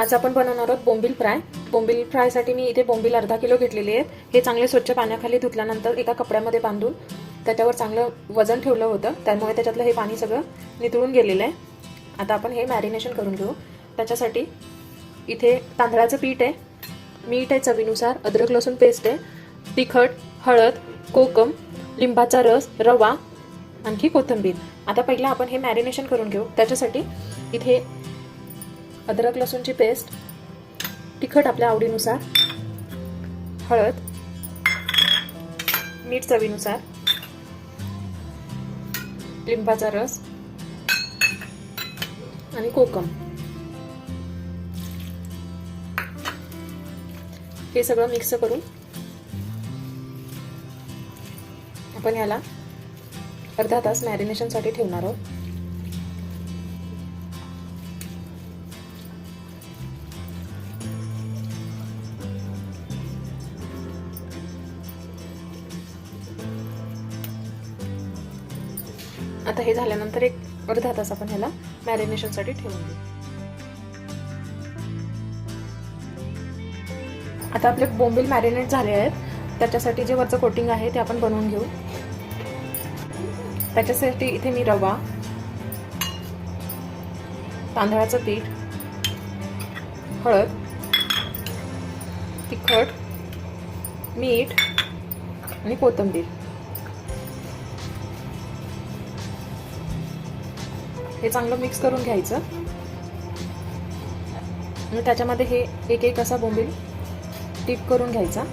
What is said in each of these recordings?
आज आपण बनवणार आहोत बोंबील फ्राय. बोंबील फ्रायसाठी मी इथे बोंबील अर्धा किलो घेतलेले आहेत. हे चांगले स्वच्छ पाण्याखाली धुतल्यानंतर एका कपड्यामध्ये बांधून त्याच्यावर चांगलं वजन ठेवलं होतं. त्यामुळे त्याच्यातलं हे पाणी सगळं नितळून गेलेलं आहे. आता आपण हे मॅरिनेशन करून घेऊ. त्याच्यासाठी इथे तांदळाचं पीठ आहे. मीठ आहे चवीनुसार अद्रक लसूण पेस्ट आहे. तिखट हळद कोकम लिंबाचा रस रवा आणखी कोथिंबीर. आता पहिला आपण हे मॅरिनेशन करून घेऊ. त्याच्यासाठी इथे अद्रक लसूणची पेस्ट तिखट आपल्या आवडीनुसार हळद मीठ चवीनुसार लिंबाचा रस आणि कोकम. हे सगळं मिक्स करून आपण याला अर्धा तास मॅरिनेशनसाठी ठेवणार आहोत. आता हे झाल्यानंतर एक अर्धा तास आपण ह्याला मॅरिनेशनसाठी ठेवून देऊ. आता आपले बोंबील मॅरिनेट झाले आहेत. त्याच्यासाठी जे वरचं कोटिंग आहे ते आपण बनवून घेऊ. त्याच्यासाठी इथे मी रवा तांदळाचं पीठ हळद तिखट मीठ आणि कोथिंबीर. हे चांगलं मिक्स करून घ्यायचं. आणि त्याच्यामध्ये हे एक एक असा बोंबील टीप करून घ्यायचा.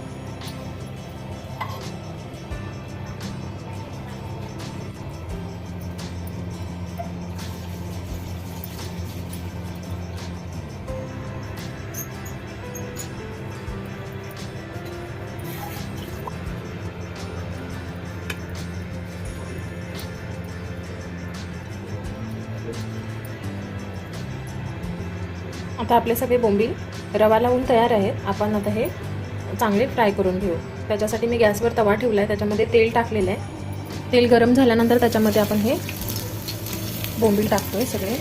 आता आपले सगळे बोंबील रवा लावून तयार आहेत. आपण आता हे चांगले फ्राय करून घेऊ. त्याच्यासाठी मी गॅसवर तवा ठेवला आहे त्याच्यामध्ये तेल टाकलेलं आहे. तेल गरम झाल्यानंतर त्याच्यामध्ये आपण हे बोंबील टाकतो आहे सगळे.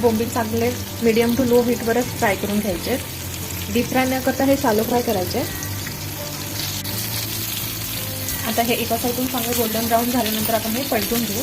बोंबील चांगले मीडियम टू लो हीटवरच फ्राय करून घ्यायचे. डीप फ्राय न करता हे सालो फ्राय करायचे. आता हे एका साईडून चांगले गोल्डन ब्राऊन झाल्यानंतर आपण हे पलटून घेऊ.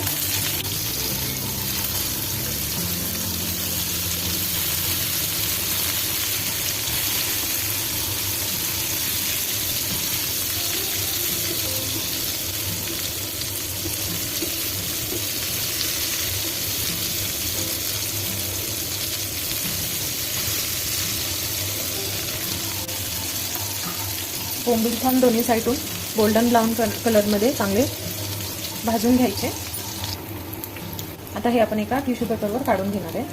कोंबील छान दोन्ही साईडून गोल्डन ब्राऊन कलरमध्ये चांगले भाजून घ्यायचे. आता हे आपण एका टिश्यू पेपरवर काढून घेणार आहे.